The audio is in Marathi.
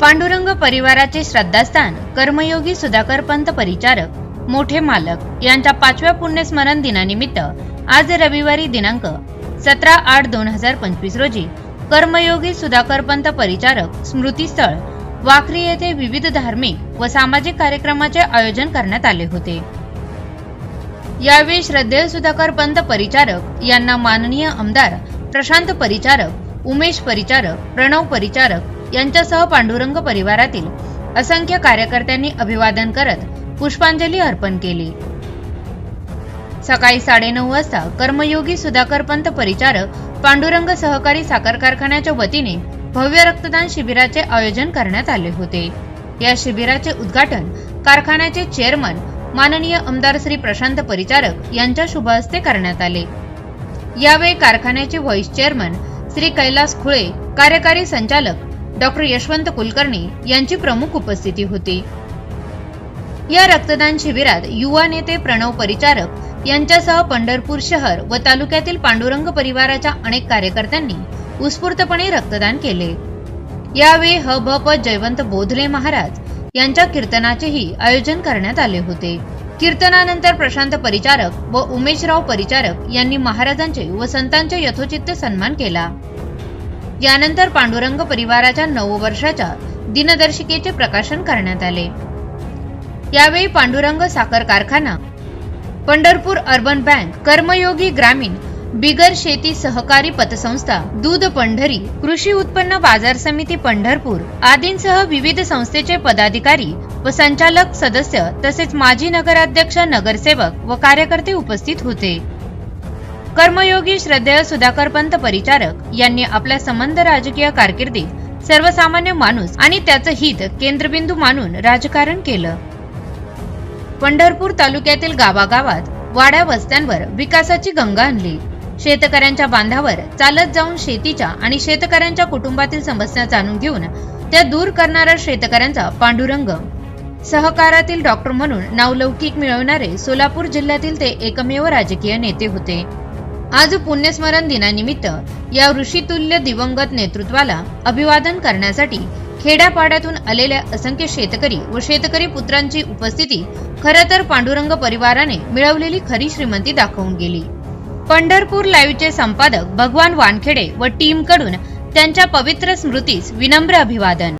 पांडुरंग परिवाराचे श्रद्धास्थान कर्मयोगी सुधाकर पंत परिचारक मोठे मालक यांच्या पाचव्या पुण्यस्मरण दिनानिमित्त आज रविवारी दिनांक सतरा आठ दोन हजार पंचवीस रोजी कर्मयोगी सुधाकर पंत परिचारक स्मृतीस्थळ वाखरी येथे विविध धार्मिक व सामाजिक कार्यक्रमाचे आयोजन करण्यात आले होते. यावेळी श्रद्धेय सुधाकर पंत परिचारक यांना माननीय आमदार प्रशांत परिचारक उमेश परिचारक प्रणव परिचारक यांच्यासह पांडुरंग परिवारातील असंख्य कार्यकर्त्यांनी अभिवादन करत पुष्पांजली अर्पण केली. सकाळी साडेनऊ वाजता कर्मयोगी सुधाकर पंत परिचारक पांडुरंग सहकारी साखर कारखान्याच्या वतीने भव्य रक्तदान शिबिराचे आयोजन करण्यात आले होते. या शिबिराचे उद्घाटन कारखान्याचे चेअरमन माननीय आमदार श्री प्रशांत परिचारक यांच्या शुभ हस्ते करण्यात आले. यावेळी कारखान्याचे व्हाईस चेअरमन श्री कैलास खुळे कार्यकारी संचालक डॉक्टर यशवंत कुलकर्णी यांची प्रमुख उपस्थिती होती. या रक्तदान शिबिरात युवा नेते प्रणव परिचारक यांच्यासह पंढरपूर शहर व तालुक्यातील पांडुरंग परिवाराच्या अनेक कार्यकर्त्यांनी उत्स्फूर्तपणे रक्तदान केले. यावेळी ह भ प जयवंत बोधले महाराज यांच्या कीर्तनाचेही आयोजन करण्यात आले होते. कीर्तनानंतर प्रशांत परिचारक व उमेशराव परिचारक यांनी महाराजांचे व संतांचे यथोचित्त सन्मान केला. यानंतर पांडुरंग परिवाराच्या नववर्षाच्या दिनदर्शिकेचे प्रकाशन करण्यात आले. यावेळी पांडुरंग साखर कारखाना पंढरपूर अर्बन बँक कर्मयोगी ग्रामीण बिगर शेती सहकारी पतसंस्था दूध पंढरी कृषी उत्पन्न बाजार समिती पंढरपूर आदींसह विविध संस्थेचे पदाधिकारी व संचालक सदस्य तसेच माजी नगराध्यक्ष नगरसेवक व कार्यकर्ते उपस्थित होते. कर्मयोगी श्रद्धेय सुधाकर पंत परिचारक यांनी आपल्या संबंध राजकीय कारकिर्दीत सर्वसामान्य माणूस आणि त्याचं हित केंद्रबिंदू मानून राजकारण केलं. पंढरपूर तालुक्यातील गावागावात वाड्या वस्त्यांवर विकासाची गंगा आणली. शेतकऱ्यांच्या बांधावर चालत जाऊन शेतीच्या आणि शेतकऱ्यांच्या कुटुंबातील समस्या जाणून घेऊन त्या दूर करणारा शेतकऱ्यांचा पांडुरंग. सहकारातील डॉक्टर म्हणून नावलौकिक मिळवणारे सोलापूर जिल्ह्यातील ते एकमेव राजकीय नेते होते. आज पुण्यस्मरण दिनानिमित्त या ऋषितुल्य दिवंगत नेतृत्वाला अभिवादन करण्यासाठी खेड्यापाड्यातून आलेल्या असंख्य शेतकरी व शेतकरी पुत्रांची उपस्थिती खरं तर पांडुरंग परिवाराने मिळवलेली खरी श्रीमंती दाखवून गेली. पंढरपूर लाईव्हचे संपादक भगवान वानखेडे व टीमकडून त्यांच्या पवित्र स्मृतीस विनम्र अभिवादन.